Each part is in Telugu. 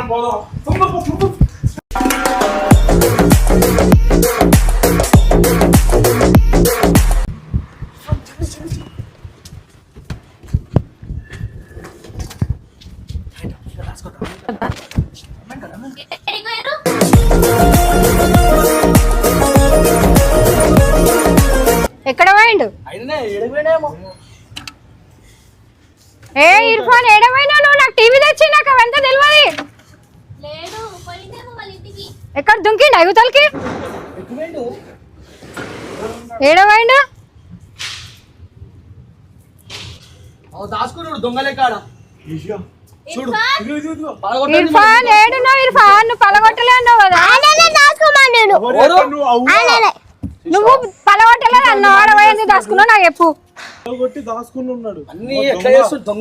మనం పోదాం. ఎక్కడ పోయిండు? ఏ ఇర్ఫాన్ ఏడమైనా నువ్వు? నాకు టీవీ తెచ్చి నాకు అవంతా తెలియదు లేడు పోయిందేమో వాళ్ళ ఇంటికి ఎక్కడ దుంకిండు? అగుతలకి ఇర్ఫాన్, ఏడున్నావు? ఇర్ఫాన్ నువ్వు పలగొట్టలే అన్నావు కదా? నువ్వు? పలగొట్టలేదు అన్నావు. ఆడపోయింది దాచుకున్నావు? నాకు చెప్పు.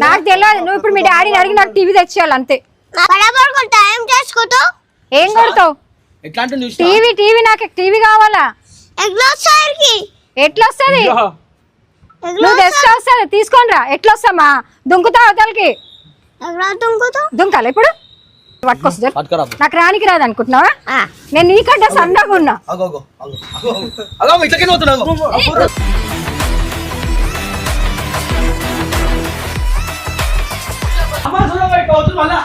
నాకు తెలియదు. నువ్వు ఇప్పుడు మీ డాడీని అడిగి నాకు టీవీ తెచ్చేయాలి అంతే. ఏం కొడతావు? ఎట్లా చూసి టీవీ టీవీ నాకు టీవీ కావాలా? ఎగ్లో సార్కి ఎట్లా వస్తుంది. నువ్వు తెస్తే వస్తుంది తీసుకొని రా ఎట్లా వస్తామా దుంకుతావు అవతలకి? దుంకాలి ఇప్పుడు? పట్టుకొస్తుంది నాకు రానికి రాదు అనుకుంటున్నావా నేను నీకంటే సన్నగా ఉన్నా. అమ్మా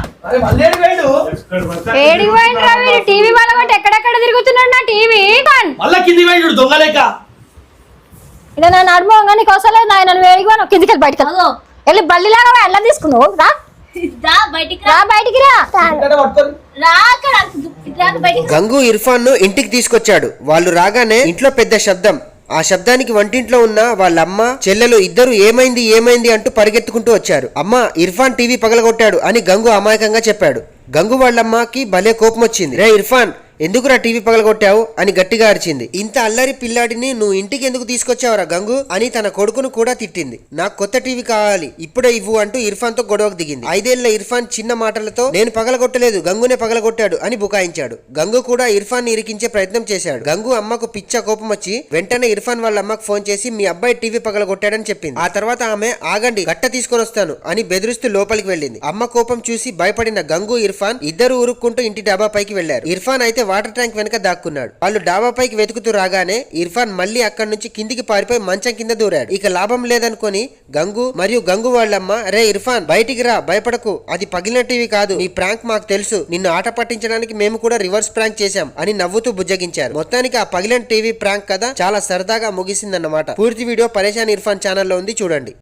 ఏడికి పోయింది రా వీడు? టీవీ వాళ్ళ కొట్టి ఎక్కడెక్కడ తిరుగుతున్నాడు నా టీవీ? మళ్ళా కింది వేడు దొంగలేక ఇలా నా అవసరం నాయన నువ్వు ఏడికి పోను. కిందికి వెళ్ళి బయటకు అగో వెళ్ళి బల్లిలాగా వెళ్ళ తీసుకున్నావు రా. గంగు ఇర్ఫాన్ను ఇంటికి తీసుకొచ్చాడు. వాళ్ళు రాగానే ఇంట్లో పెద్ద శబ్దం. ఆ శబ్దానికి వంటింట్లో ఉన్న వాళ్ళ అమ్మ చెల్లెలు ఇద్దరు ఏమైంది ఏమైంది అంటూ పరిగెత్తుకుంటూ వచ్చారు. అమ్మ ఇర్ఫాన్ టీవీ పగలగొట్టాడు అని గంగు అమాయకంగా చెప్పాడు. గంగు వాళ్ళమ్మకి భలే కోపం వచ్చింది రే ఇర్ఫాన్ ఎందుకురా టీవీ పగలగొట్టావు అని గట్టిగా అరిచింది. ఇంత అల్లరి పిల్లాడిని నువ్వు ఇంటికి ఎందుకు తీసుకొచ్చావురా గంగు అని తన కొడుకును కూడా తిట్టింది. నాకు కొత్త టీవీ కావాలి ఇప్పుడే ఇవ్వు అంటూ ఇర్ఫాన్తో గొడవకు దిగింది. ఐదేళ్ళ ఇర్ఫాన్ చిన్న మాటలతో నేను పగలగొట్టలేదు గంగునే పగలగొట్టాడు అని బుకాయించాడు గంగు కూడా ఇర్ఫాన్ని ఇరికించే ప్రయత్నం చేశాడు. గంగు అమ్మకు పిచ్చ కోపం వచ్చి వెంటనే ఇర్ఫాన్ వాళ్ళ అమ్మకు ఫోన్ చేసి మీ అబ్బాయి టీవీ పగలగొట్టాడని చెప్పింది. ఆ తర్వాత ఆమె ఆగండి గట్ట తీసుకొని వస్తాను అని బెదిరిస్తూ లోపలికి వెళ్ళింది. అమ్మ కోపం చూసి భయపడిన గంగు ఇర్ఫాన్ ఇద్దరు ఉరుక్కుంటూ ఇంటి డాబా పైకి వెళ్ళారు ఇర్ఫాన్ అయితే వాటర్ ట్యాంక్ వెనుక దాక్కున్నాడు. వాళ్ళు డాబా పైకి వెతుకుతూ రాగానే ఇర్ఫాన్ మళ్ళీ అక్కడి నుంచి కిందికి పారిపోయి మంచం కింద దూరాడు. ఇక లాభం లేదనుకొని గంగు మరియు గంగు వాళ్ళమ్మ రే ఇర్ఫాన్ బయటికి రా భయపడకు. అది పగిలిన టీవీ కాదు. నీ ప్రాంక్ మాకు తెలుసు. నిన్ను ఆట పట్టించడానికి మేము కూడా రివర్స్ ప్రాంక్ చేశాం అని నవ్వుతూ బుజ్జగించారు. మొత్తానికి ఆ పగిలిన టీవీ ప్రాంక్ కథ చాలా సరదాగా ముగిసిందన్నమాట. పూర్తి వీడియో పరేషాన్ ఇర్ఫాన్ ఛానల్లో ఉంది. చూడండి.